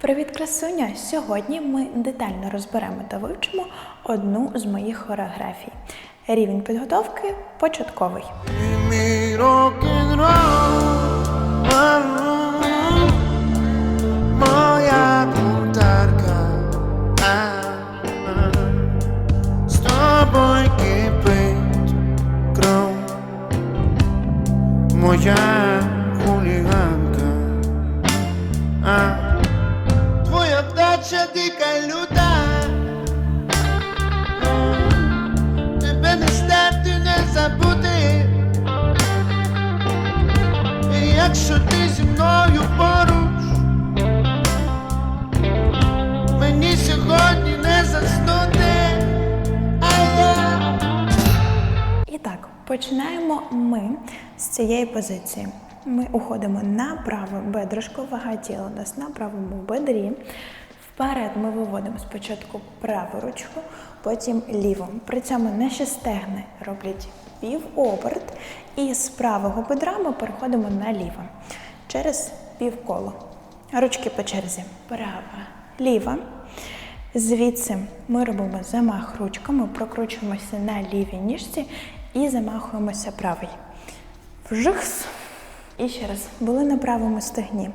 Привіт, красуня! Сьогодні ми детально розберемо та вивчимо одну з моїх хореографій. Рівень підготовки початковий. Y ми з цієї позиції. Ми уходимо на праве бедришко, вага тіла у нас на правому бедрі. Вперед ми виводимо спочатку праву ручку, потім ліву. При цьому наші стегни роблять півоберт, і з правого бедра ми переходимо на ліве через півколо. Ручки по черзі. Права, ліва. Звідси ми робимо замах ручками, прокручуємося на лівій ніжці і замахуємося правий. Вжихс. І ще раз були на правому стегні.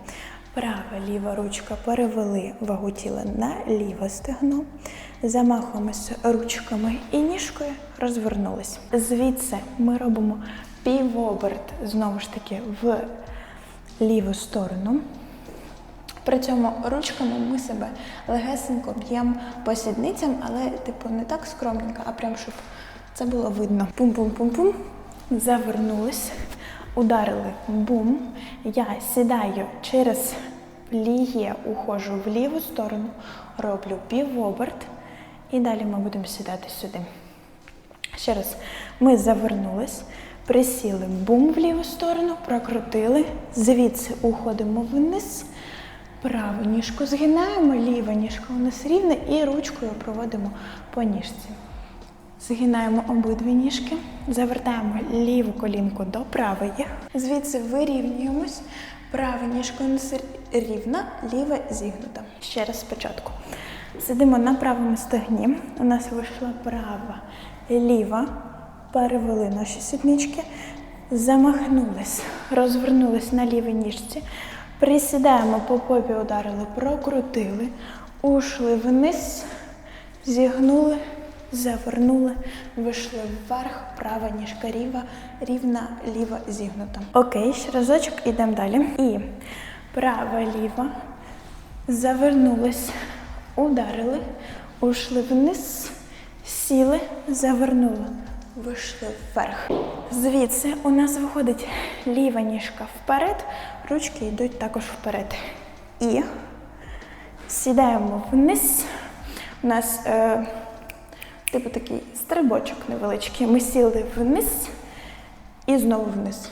Права ліва ручка перевели вагу тіла на ліве стегно. Замахуємося ручками і ніжкою розвернулись. Звідси ми робимо півоберт знову ж таки в ліву сторону. При цьому ручками ми себе легесенько б'ємо по сідницям, але типу не так скромненько, а прям щоб це було видно. Пум-пум-пум-пум. Завернулись, ударили бум. Я сідаю через пліє, ухожу в ліву сторону, роблю півоберт. І далі ми будемо сідати сюди. Ще раз, ми завернулись, присіли бум в ліву сторону, прокрутили, звідси уходимо вниз, праву ніжку згинаємо, ліва ніжка у нас рівна і ручкою проводимо по ніжці. Згинаємо обидві ніжки, завертаємо ліву колінку до правої. Звідси вирівнюємось. Права ніжка рівна, ліва зігнута. Ще раз спочатку. Сидимо на правому стегні. У нас вийшла права, ліва. Перевели наші сіднички, замахнулись, розвернулись на лівій ніжці. Присідаємо по попі, ударили, прокрутили, ушли вниз, зігнули, завернули, вийшли вверх, права ніжка ріва, рівна, ліва зігнута. Окей, ще разочок, ідемо далі. І права, ліва, завернулись, ударили, ушли вниз, сіли, завернули, вийшли вверх. Звідси у нас виходить ліва ніжка вперед, ручки йдуть також вперед. І сідаємо вниз. У нас е, типу такий стрибочок невеличкий. Ми сіли вниз і знову вниз.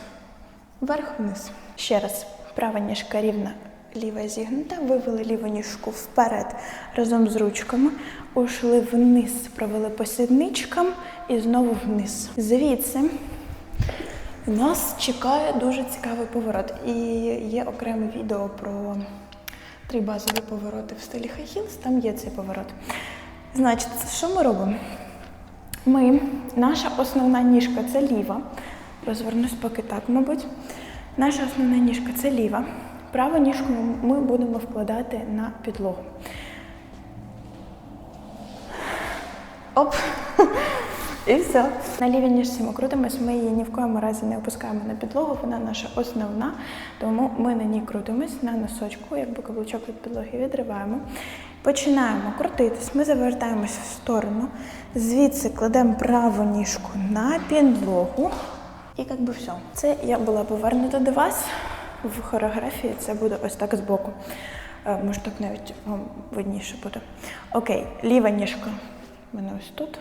Вверх-вниз. Ще раз. Права ніжка рівна, ліва зігнута. Вивели ліву ніжку вперед разом з ручками. Ушли вниз, провели по сідничкам і знову вниз. Звідси нас чекає дуже цікавий поворот. І є окреме відео про три базові повороти в стилі Heels, Там є цей поворот. Значить, що ми робимо? Ми, наша основна ніжка це ліва. Розвернусь поки так, мабуть. Наша основна ніжка це ліва. Праву ніжку ми будемо вкладати на підлогу. Оп! І все. На лівій ніжці ми крутимось, ми її ні в коєму разі не опускаємо на підлогу, вона наша основна, тому ми на ній крутимось на носочку, якби каблучок від підлоги відриваємо. Починаємо крутитись, ми завертаємось в сторону, звідси кладемо праву ніжку на підлогу. І як би все. Це я була повернута до вас. В хореографії це буде ось так збоку. Е, Може, так навіть вам видніше буде. Окей, ліва ніжка в мене ось тут.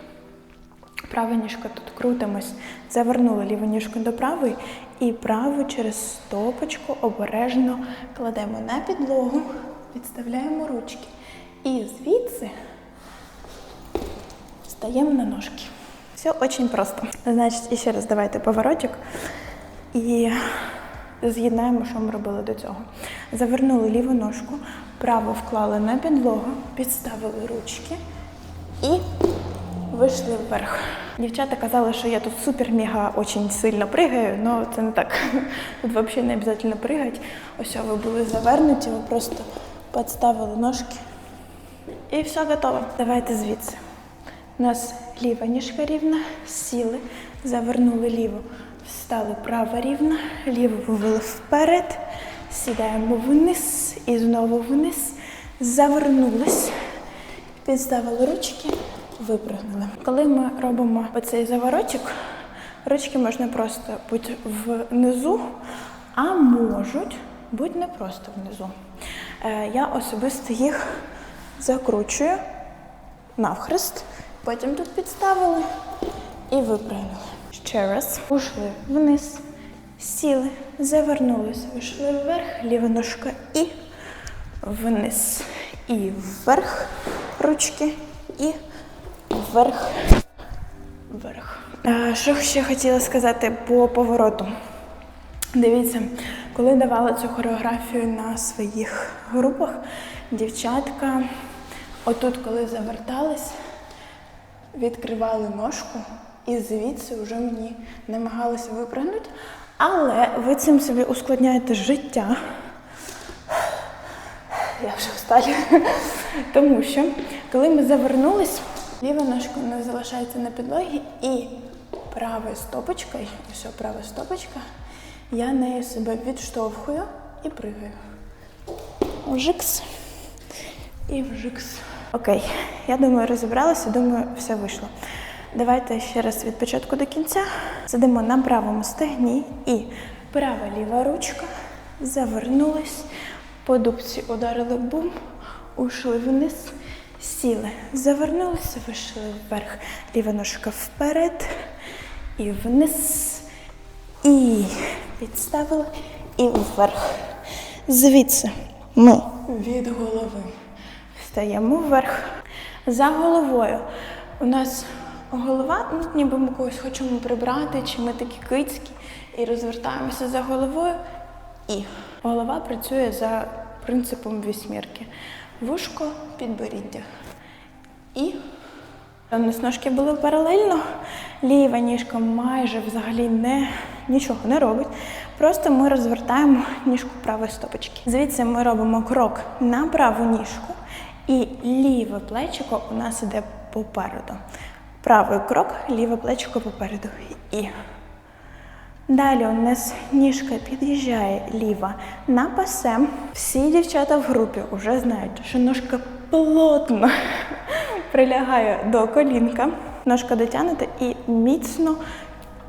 Права ніжка тут крутимось, завернули ліву ніжку до правої і праву через стопочку обережно кладемо на підлогу, підставляємо ручки. І звідси стаємо на ножки. Все дуже просто. Значить, ще раз давайте поворотик. І з'єднаємо, що ми робили до цього. Завернули ліву ножку, Праву вклали на підлогу, підставили ручки і вийшли вверх. Дівчата казали, що я тут супер-мега очень сильно пригаю, але це не так. Тут взагалі не обов'язково пригати. Ось ви були завернуті, ви просто підставили ножки. І все готово. Давайте звідси. У нас ліва ніжка рівна, сіли, завернули ліву, встали права рівна, ліву вивели вперед, сідаємо вниз і знову вниз, завернулись, підставили ручки, випрыгнули. Коли ми робимо оцей заворотик, ручки можна просто бути внизу, а можуть бути не просто внизу. Е, Я особисто їх закручую навхрест, потім тут підставили і випрямили. Ще раз. Ушли вниз, сіли, завернулися, вийшли вверх, ліва ножка і вниз. І вверх ручки, і вверх. Вверх. Що ще хотіла сказати по повороту. Дивіться, коли давала цю хореографію на своїх групах, дівчатка, отут, коли завертались, відкривали ножку і звідси вже мені намагалися випрыгнути. Але ви цим собі ускладняєте життя. Я вже всталі. Тому що, коли ми завернулись, ліва ножка у нас залишається на підлогі і правою стопочкою, все, права стопочка, я нею себе відштовхую і пригаю. Вжикс. І вжикс. Окей, я думаю, розібралася, думаю, все вийшло. Давайте ще раз від початку до кінця. Сидимо на правому стегні і права ліва ручка. Завернулись, по дубці ударили бум, ушли вниз, сіли, завернулися, вийшли вверх. Ліва ножка вперед і вниз. І підставили і вверх. Звідси ми від голови встаємо вверх. За головою. У нас голова, ну, ніби ми когось хочемо прибрати, чи ми такі кицькі, і розвертаємося за головою. І голова працює за принципом вісьмірки. Вушко, підборіддя. І у нас ножки були паралельно. Ліва ніжка майже взагалі не, нічого не робить. Просто ми розвертаємо ніжку правої стопочки. Звідси ми робимо крок на праву ніжку, і ліве плечико у нас іде попереду. Правий крок, ліве плечико попереду. І Далі у нас ніжка під'їжджає ліва на пасе. Всі дівчата в групі вже знають, що ножка плотно прилягає до колінка. Ножка дотягнута і міцно,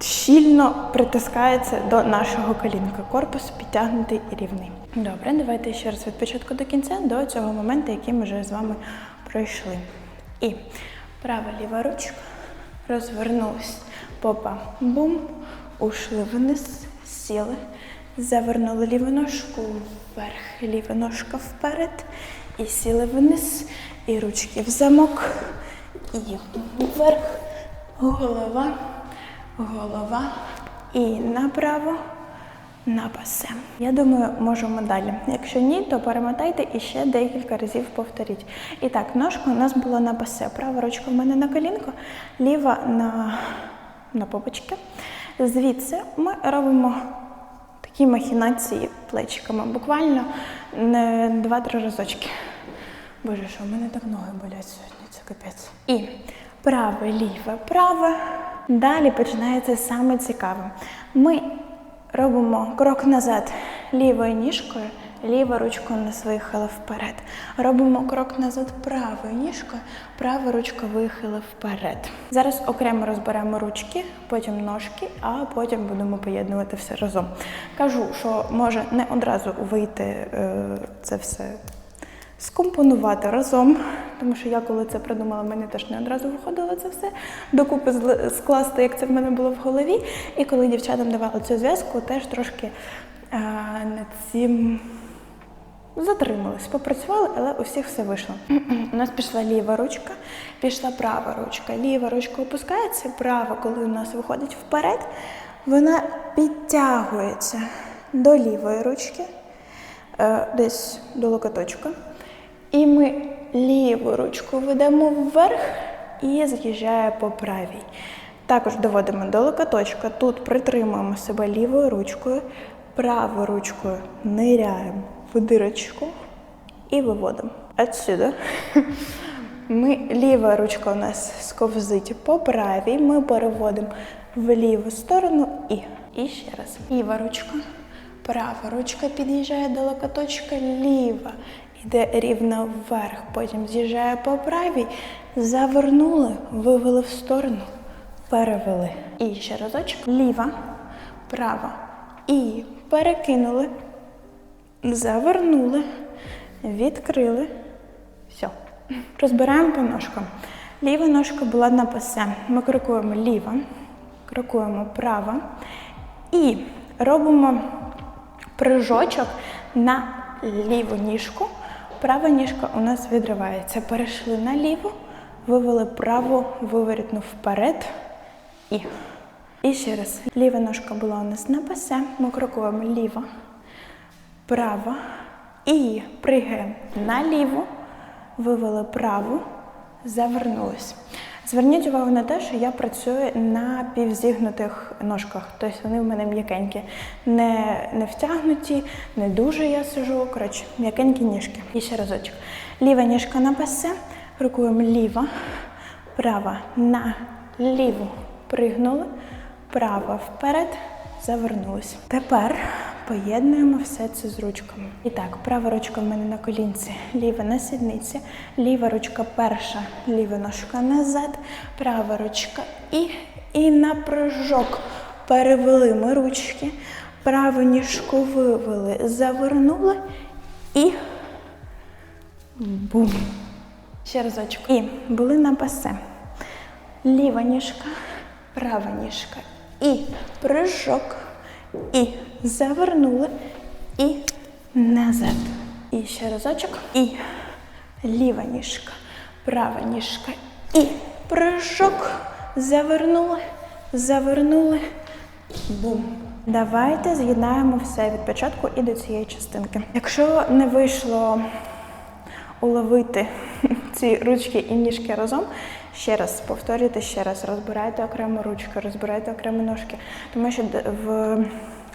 щільно притискається до нашого колінка. Корпус підтягнутий і рівний. Добре, давайте ще раз від початку до кінця, до цього моменту, який ми вже з вами пройшли. І права ліва ручка розвернулась. Попа бум, ушли вниз, сіли, завернули ліву ножку вверх, ліва ножка вперед, і сіли вниз, і ручки в замок, і вверх, голова, голова, і направо, на пасе. Я думаю, можемо далі. Якщо ні, то перемотайте і ще декілька разів повторіть. І так, ножка у нас була на пасе. Права ручка в мене на колінко, ліва на, на попочки. Звідси ми робимо такі махінації плечиками. Буквально два-три разочки. Боже, що в мене так ноги болять сьогодні, це капець. І праве, ліве, праве. Далі починається саме цікаве. Ми робимо крок назад лівою ніжкою, ліва ручка нас виїхала вперед. Робимо крок назад правою ніжкою, права ручка виїхала вперед. Зараз окремо розберемо ручки, потім ножки, а потім будемо поєднувати все разом. Кажу, що може не одразу вийти е, це все скомпонувати разом, тому що я коли це придумала, мені теж не одразу виходило це все докупи скласти, як це в мене було в голові. І коли дівчатам давала цю зв'язку, теж трошки а, над цим затримались, попрацювали, але у всіх все вийшло. У нас пішла ліва ручка, пішла права ручка. Ліва ручка опускається, права, коли у нас виходить вперед, вона підтягується до лівої ручки, е, десь до локоточка. І ми ліву ручку ведемо вверх і з'їжджає по правій. Також доводимо до локоточка. Тут притримуємо себе лівою ручкою, правою ручкою ниряємо в дирочку і виводимо. Отсюда. Ми, ліва ручка у нас сковзить по правій, ми переводимо в ліву сторону і. І ще раз. Ліва ручка, права ручка під'їжджає до локоточка, ліва йде рівно вверх, потім з'їжджає по правій, завернули, вивели в сторону, перевели. І ще разочок. Ліва, права. І перекинули, завернули, відкрили. Все. Розбираємо по ножкам. Ліва ножка була на пасе. Ми крокуємо ліва, крокуємо права і робимо прыжочок на ліву ніжку. Права ніжка у нас відривається. Перейшли наліво, вивели праву виворітну вперед і. І ще раз. Ліва ножка була у нас на пасе. Ми крокуємо ліва, права і пригаємо наліво, вивели праву, завернулись. Зверніть увагу на те, що я працюю на півзігнутих ножках, тобто вони в мене м'якенькі, не, не втягнуті, не дуже я сижу. Коротше, м'якенькі ніжки. І ще разочок. Ліва ніжка на пасе, рукуємо ліва, права на ліву пригнули, права вперед, завернулись. Тепер поєднуємо все це з ручками. І так, права ручка в мене на колінці, ліва на сідниці, ліва ручка перша, ліва ножка назад, права ручка і, і на прыжок. Перевели ми ручки, праву ніжку вивели, завернули і бум. Ще разочок. І були на пасе. Ліва ніжка, права ніжка. І прыжок. І завернули. І назад. І ще разочок. І ліва ніжка, права ніжка. І прыжок. Завернули. Завернули. Бум. Давайте з'єднаємо все від початку і до цієї частинки. Якщо не вийшло уловити ці ручки і ніжки разом. Ще раз повторюйте ще раз, розбирайте окремо ручки, розбирайте окремо ножки, тому що в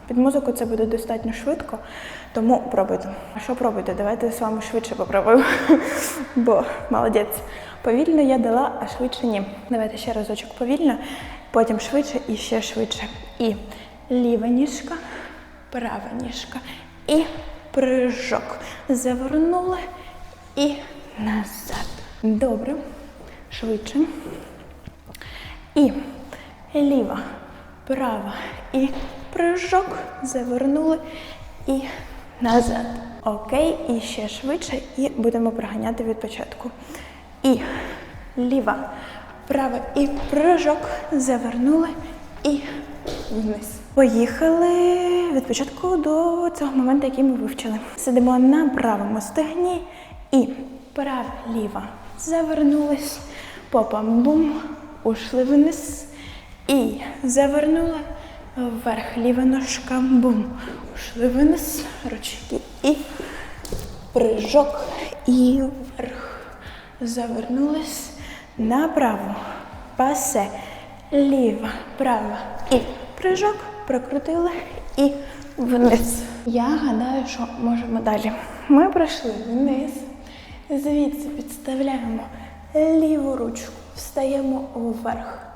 під музику це буде достатньо швидко, тому пробуйте. А що пробуйте? Давайте з вами швидше попробуємо. Бо молодець. Повільно я дала, а швидше ні. Давайте ще разочок повільно, потім швидше і ще швидше. І ліва ніжка, права ніжка. І прыжок. Завернули і назад. Добре. Швидше. І ліва, права. І прыжок. Завернули і назад. Окей, і ще швидше. І будемо проганяти від початку. І ліва, права і прыжок. Завернули і вниз. Поїхали від початку до цього моменту, який ми вивчили. Сидимо на правому стегні і права, ліва. Завернулись, попам бум, ушли вниз і завернули вверх, ліва ножка, бум, ушли вниз, ручки і прыжок і вверх. Завернулись направо, пасе, ліва, права і прыжок, прокрутили і вниз. Я гадаю, що можемо далі. Ми пройшли вниз, звідси підставляємо ліву ручку, встаємо вверх.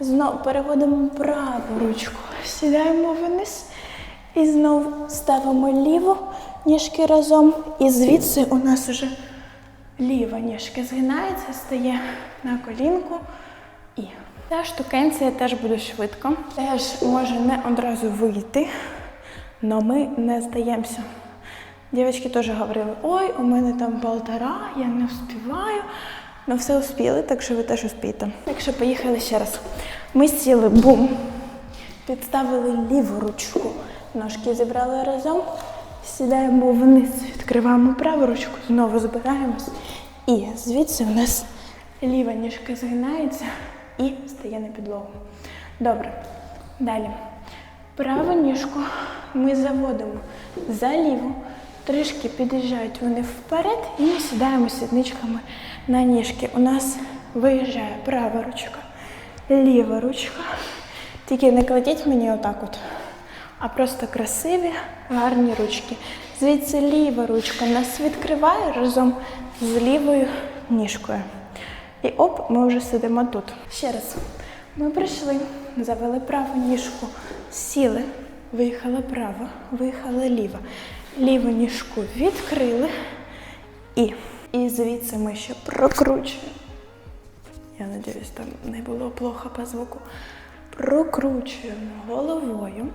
Знову переводимо праву ручку, сідаємо вниз і знову ставимо ліву ніжки разом. І звідси у нас вже ліва ніжка згинається, стає на колінку. І ця штукенція теж буде швидко. Теж може не одразу вийти, але ми не здаємося. Дівчатки теж говорили, ой, у мене там полтора, я не вспіваю. Ну, все успіли, так що ви теж успієте. Так що поїхали ще раз. Ми сіли, бум, підставили ліву ручку, ножки зібрали разом, сідаємо вниз, відкриваємо праву ручку, знову збираємось. І звідси у нас ліва ніжка згинається і стає на підлогу. Добре. Далі. Праву ніжку ми заводимо за ліву, Трішки під'їжджають вони вперед і ми сідаємо сідничками на ніжки. У нас виїжджає права ручка, ліва ручка. Тільки не кладіть мені отак от, а просто красиві, гарні ручки. Звідси ліва ручка нас відкриває разом з лівою ніжкою. І оп, ми вже сидимо тут. Ще раз. Ми прийшли, завели праву ніжку, сіли, виїхала права, виїхала ліва. Ліву ніжку відкрили і. І звідси ми ще прокручуємо. Я надіюсь, там не було плохо по звуку. Прокручуємо головою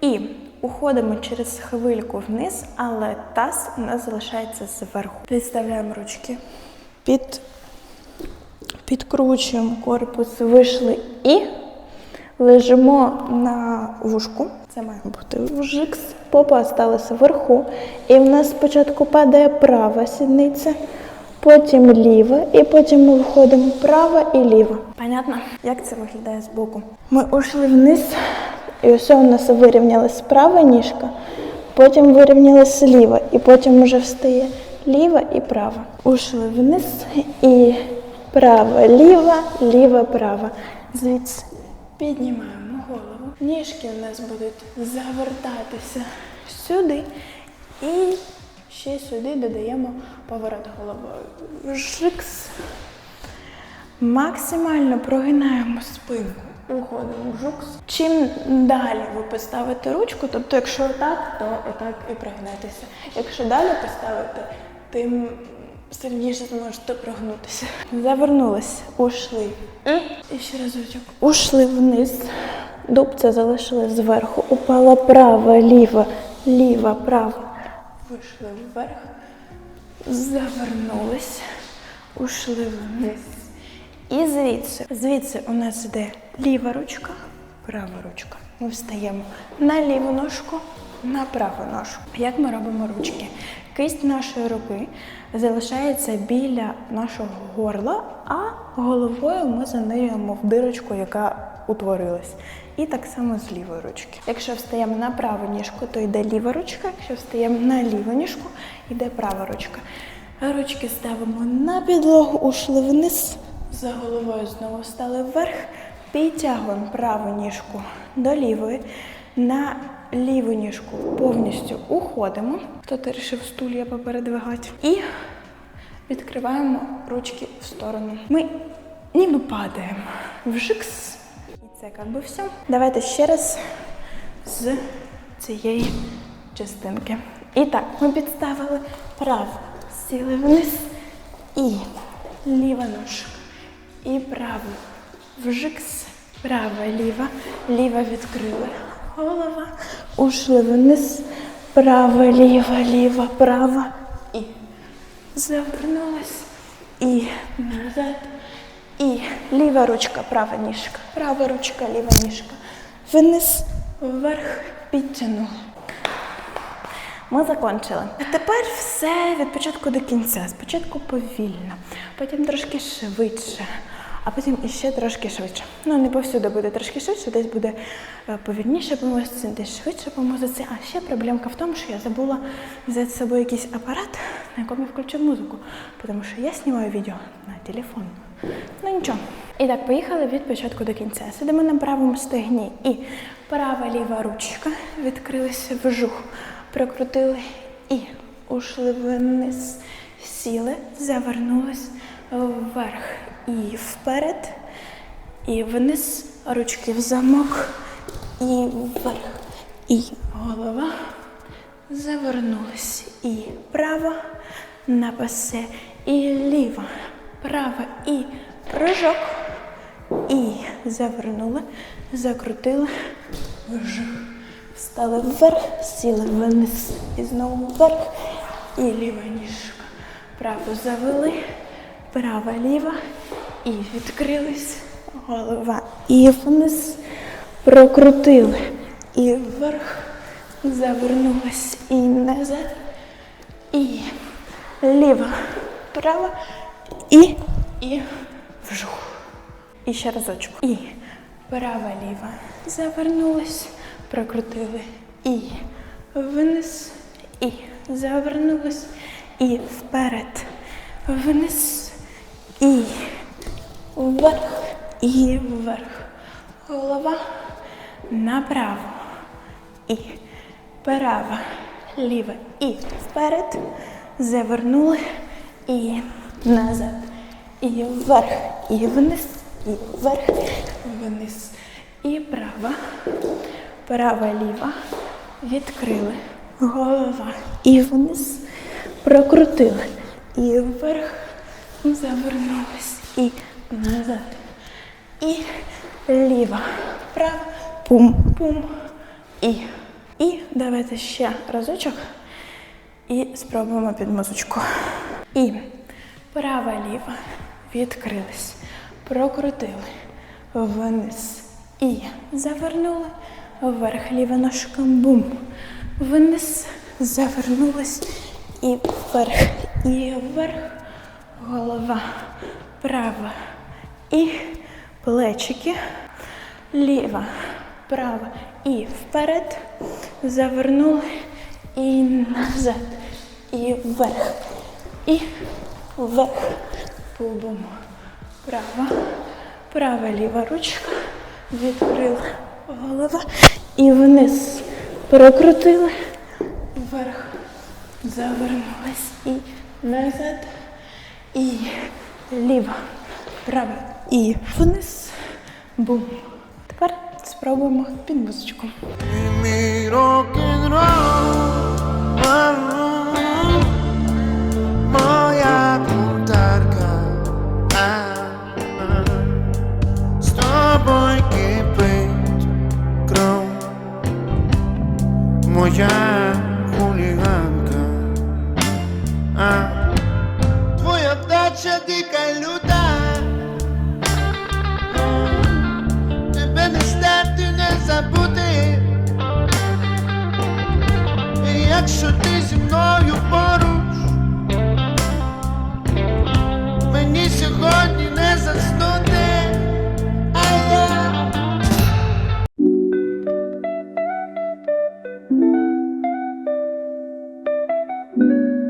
і уходимо через хвильку вниз, але таз у нас залишається зверху. Підставляємо ручки під підкручуємо корпус, вийшли і лежимо на вушку. Це має бути вужикс. Попа осталася вверху. І в нас спочатку падає права сідниця, потім ліва, і потім ми виходимо права і ліва. Понятно, як це виглядає з боку? Ми ушли вниз, і ось у нас вирівнялась права ніжка, потім вирівнялась ліва, і потім вже встає ліва і права. Ушли вниз і права, ліва, ліва, права. Звідси піднімаємо голову. Ніжки у нас будуть завертатися сюди. І ще сюди додаємо поворот головою. Жикс. Максимально прогинаємо спинку. Уходимо в жукс. Чим далі ви поставите ручку, тобто якщо отак, то отак і прогнетеся. Якщо далі поставите, тим сильніше зможете прогнутися. Завернулись, ушли. І ще разочок. Ушли вниз. Дубця залишили зверху. Упала права, ліва, ліва, права. Вийшли вверх. Завернулись. Ушли вниз. І звідси. Звідси у нас йде ліва ручка, права ручка. Ми встаємо на ліву ножку, на праву ножку. Як ми робимо ручки? Кисть нашої руки залишається біля нашого горла, а головою ми занирюємо в дирочку, яка утворилась. І так само з лівої ручки. Якщо встаємо на праву ніжку, то йде ліва ручка. Якщо встаємо на ліву ніжку, йде права ручка. Ручки ставимо на підлогу, ушли вниз. За головою знову встали вверх. Підтягуємо праву ніжку до лівої. На ліву ніжку повністю уходимо. Хто-то вирішив стулья попередвигати. І відкриваємо ручки в сторону. Ми ніби падаємо. Вжикс. Це як би все. Давайте ще раз з цієї частинки. І так, ми підставили право, сіли вниз і ліва ножка. І право. Вжикс. Права, ліва. Ліва відкрили. Голова. Ушли вниз. Права, ліва, ліва, права. І завернулась. І назад. І ліва ручка, права ніжка. Права ручка, ліва ніжка. Вниз, вверх, підтягнули. Ми закончили. А тепер все від початку до кінця. Спочатку повільно, потім трошки швидше, а потім іще трошки швидше. Ну, не повсюди буде трошки швидше, десь буде е, повільніше по музиці, десь швидше по музиці. А ще проблемка в тому, що я забула взяти з собою якийсь апарат, на якому я включу музику, тому що я знімаю відео на телефон. Ну нічого. І так, поїхали від початку до кінця. Сидимо на правому стегні і права ліва ручка відкрилися вжух, прокрутили і ушли вниз, сіли, завернулись вверх і вперед, і вниз, ручки в замок, і вверх, і голова. Завернулись. І права на пасе, і ліва, права, і прыжок. І завернули, закрутили, вжух. Встали вверх, сіли вниз і знову вверх. І ліва ніжка. Праву завели, права ліва. І відкрились. Голова. І вниз прокрутили. І вверх. Завернулись і назад. І ліва, права. І, і. Вжух. І ще разочок. І. Права ліва. Завернулись, прокрутили. І. Вниз. І. Завернулись і вперед, вниз, і. Вверх, і вверх. Голова. Направо. І. Право, ліве і. Вперед. Завернули. І назад. І вверх, і вниз, і вверх, вниз. І права, права, ліва. Відкрили. Голова. І вниз. Прокрутили. І вверх. Завернулись. І назад. І ліва. Права. Пум-пум. І. І давайте ще разочок. І спробуємо під музичку. І права ліва відкрились, прокрутили вниз. І завернули вверх ліва ножком бум. Вниз завернулись і вверх, і вверх. Голова права і плечики. Ліва, права і вперед. Завернули і назад. І вверх. І вверх. Бум. Права. Права ліва ручка. Відкрила голова. І вниз. Прокрутили. Вверх. Завернулись. І назад. І ліва. Права. І вниз. Бум. Тепер спробуємо під музичку. Música